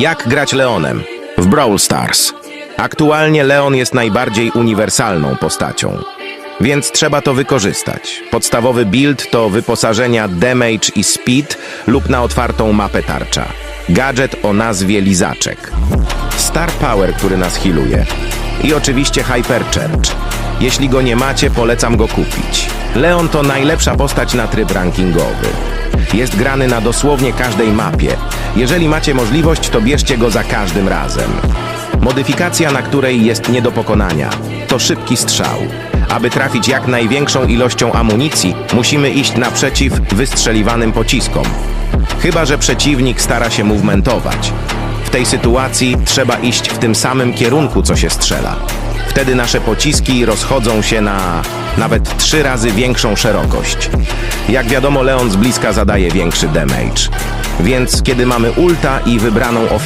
Jak grać Leonem? W Brawl Stars. Aktualnie Leon jest najbardziej uniwersalną postacią, więc trzeba to wykorzystać. Podstawowy build to wyposażenia Damage i Speed lub na otwartą mapę tarcza. Gadżet o nazwie Lizaczek. Star Power, który nas healuje. I oczywiście Hyper Charge. Jeśli go nie macie, polecam go kupić. Leon to najlepsza postać na tryb rankingowy. Jest grany na dosłownie każdej mapie. Jeżeli macie możliwość, to bierzcie go za każdym razem. Modyfikacja, na której jest nie do pokonania, to szybki strzał. Aby trafić jak największą ilością amunicji, musimy iść naprzeciw wystrzeliwanym pociskom. Chyba, że przeciwnik stara się movementować. W tej sytuacji trzeba iść w tym samym kierunku, co się strzela. Wtedy nasze pociski rozchodzą się na nawet trzy razy większą szerokość. Jak wiadomo, Leon z bliska zadaje większy damage. Więc kiedy mamy ulta i wybraną ofiarę,